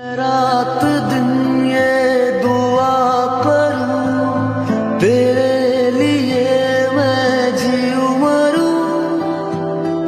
रात दिन ये दुआ करूं तेरे लिए मैं जीऊं मरूं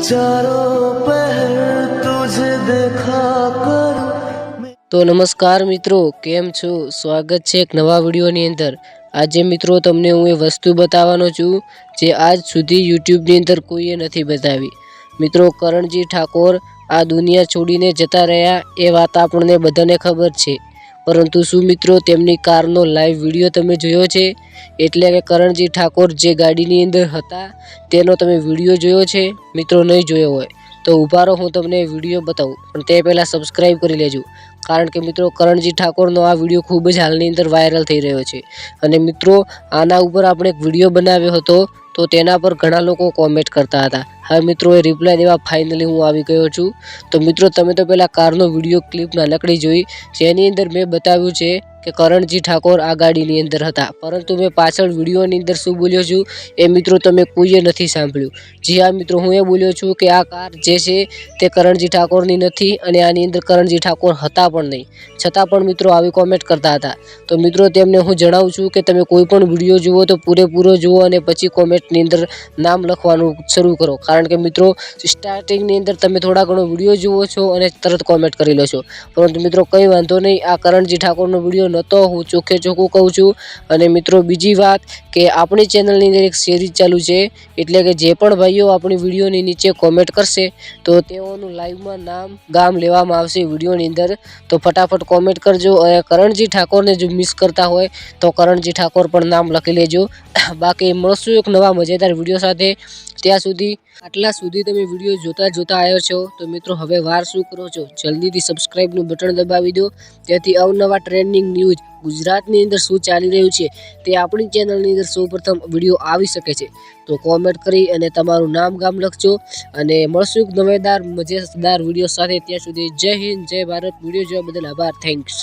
चारों पहर तुझे देखा करूं તો નમસ્કાર મિત્રો કેમ છો સ્વાગત છે એક નવા વિડીયોની અંદર આજે મિત્રો તમને હું એ વસ્તુ બતાવવાનો છું જે આજ સુધી યુટ્યુબની અંદર કોઈએ નથી બતાવી મિત્રો કરણજી ઠાકોર આ દુનિયા છોડીને જતા રહ્યા એ વાત આપણને બધાને ખબર છે. પરંતુ શું મિત્રો, તેમની કારનો લાઈવ વીડિયો તમે જોયો છે? એટલે કે કરણજી ઠાકોર જે ગાડીની અંદર હતા, તેનો તમે વીડિયો જોયો છે? મિત્રો, નહીં જોયો હોય, તો ઊભા રહો, હું તમને વીડિયો બતાવું. પણ તે પહેલાં સબસ્ક્રાઈબ કરી લેજો. કારણ કે મિત્રો, કરણજી ઠાકોરનો આ વીડિયો ખૂબ જ હાલની અંદર વાયરલ થઈ રહ્યો છે. અને મિત્રો, આના ઉપર આપણે એક વીડિયો બનાવ્યો હતો, તો તેના પર ઘણા લોકો કોમેન્ટ કરતા હતા. હવે મિત્રો, એ રિપ્લાય દેવા ફાઇનલી હું આવી ગયો છું. તો મિત્રો, તમે તો પહેલાં કારનો વીડિયો ક્લિપ નાનકડી જોઈ. જેની અંદર મેં બતાવ્યું છે કે કરણજી ઠાકોર આ ગાડીની અંદર હતા. પરંતુ મેં પાછળ વિડીયોની અંદર શું બોલ્યો છું? એ મિત્રો તમે કોઈએ નથી સાંભળ્યું. જી હા મિત્રો, હું એ બોલ્યો છું કે આ કાર જે છે તે કરણજી ઠાકોરની નથી અને આની અંદર કરણજી ઠાકોર હતા પણ નહીં. છતાં પણ મિત્રો આવી કોમેન્ટ કરતા હતા. તો મિત્રો તેમને હું જણાવું છું કે તમે કોઈ પણ વીડિયો જુઓ તો પૂરેપૂરો જુઓ અને પછી કોમેન્ટની અંદર નામ લખવાનું શરૂ કરો. કારણ કે મિત્રો સ્ટાર્ટિંગની અંદર તમે થોડા ઘણો વીડિયો જુઓ છો અને તરત કોમેન્ટ કરી લો છો પરંતુ મિત્રો કંઈ વાંધો નહીં, આ કરણજી ઠાકોરનો વીડિયો નહોતો હું ચોખ્ખે ચોખ્ખું કહું છું. અને મિત્રો, બીજી વાત કે આપણી ચેનલની અંદર એક સિરીઝ ચાલુ છે, એટલે કે જે પણ ભાઈઓ આપણી વિડીયોની નીચે કોમેન્ટ કરશે, તો તેઓનું લાઈવમાં નામ ગામ લેવામાં આવશે વિડીયોની અંદર. તો ફટાફટ કોમેન્ટ કરજો. અને કરણજી ઠાકોરને જો મિસ કરતા હોય, તો કરણજી ઠાકોર પણ નામ લખી લેજો. બાકી મળશું એક નવા મજેદાર વીડિયો સાથે. ત્યાં સુધી, આટલા સુધી તમે વીડિયો જોતા જોતા આવ્યો છો. તો મિત્રો, હવે વાર શું કરો છો? જલ્દીથી સબસ્ક્રાઈબનું બટન દબાવી દો. તેથી અવનવા ટ્રેન્ડિંગ ન્યૂઝ ગુજરાતની અંદર શું ચાલી રહ્યું છે તે આપણી ચેનલની અંદર સૌપ્રથમ વીડિયો આવી શકે છે. તો કોમેન્ટ કરી અને તમારું નામ ગામ લખજો અને મળશું નવેદાર મજેદાર વીડિયો સાથે ત્યાં સુધી જય હિન્દ, જય ભારત. વીડિયો જોવા બદલ આભાર. થેન્ક્સ